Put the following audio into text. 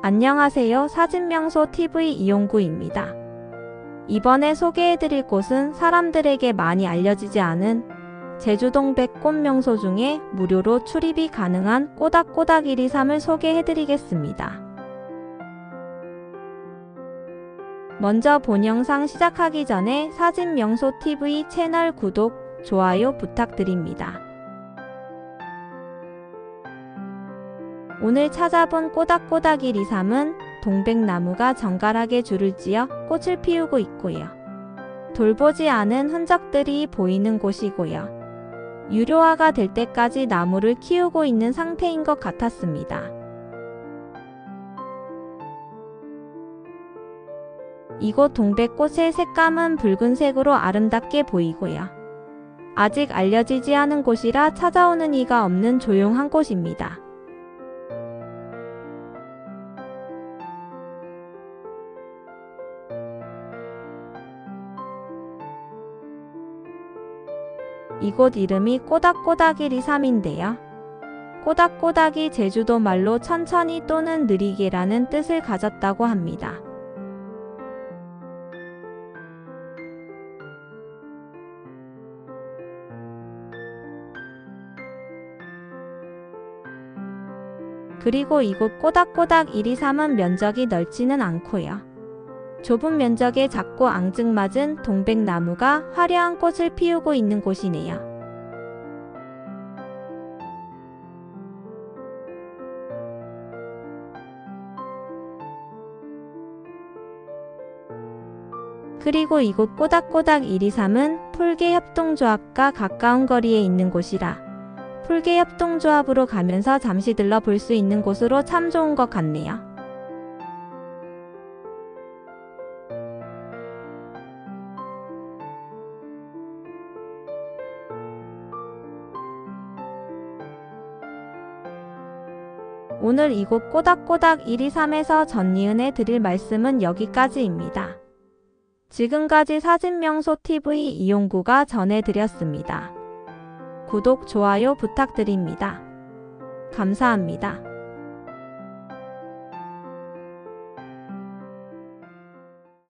안녕하세요. 사진명소 TV 이용구입니다. 이번에 소개해드릴 곳은 사람들에게 많이 알려지지 않은 제주동 백 꽃 명소 중에 무료로 출입이 가능한 꼬닥꼬닥 123을 소개해드리겠습니다. 먼저 본 영상 시작하기 전에 사진명소 TV 채널 구독, 좋아요 부탁드립니다. 오늘 찾아본 꼬닥꼬닥 123은 동백나무가 정갈하게 줄을 지어 꽃을 피우고 있고요. 돌보지 않은 흔적들이 보이는 곳이고요. 유료화가 될 때까지 나무를 키우고 있는 상태인 것 같았습니다. 이곳 동백꽃의 색감은 붉은색으로 아름답게 보이고요. 아직 알려지지 않은 곳이라 찾아오는 이가 없는 조용한 곳입니다. 이곳 이름이 꼬닥꼬닥 123인데요. 꼬닥꼬닥이 제주도 말로 천천히 또는 느리게라는 뜻을 가졌다고 합니다. 그리고 이곳 꼬닥꼬닥 123은 면적이 넓지는 않고요. 좁은 면적에 작고 앙증맞은 동백나무가 화려한 꽃을 피우고 있는 곳이네요. 그리고 이곳 꼬닥꼬닥 123은 풀계협동조합과 가까운 거리에 있는 곳이라 풀계협동조합으로 가면서 잠시 들러 볼 수 있는 곳으로 참 좋은 것 같네요. 오늘 이곳 꼬닥꼬닥 123에서 전니은에 드릴 말씀은 여기까지입니다. 지금까지 사진명소 TV 이용구가 전해드렸습니다. 구독, 좋아요 부탁드립니다. 감사합니다.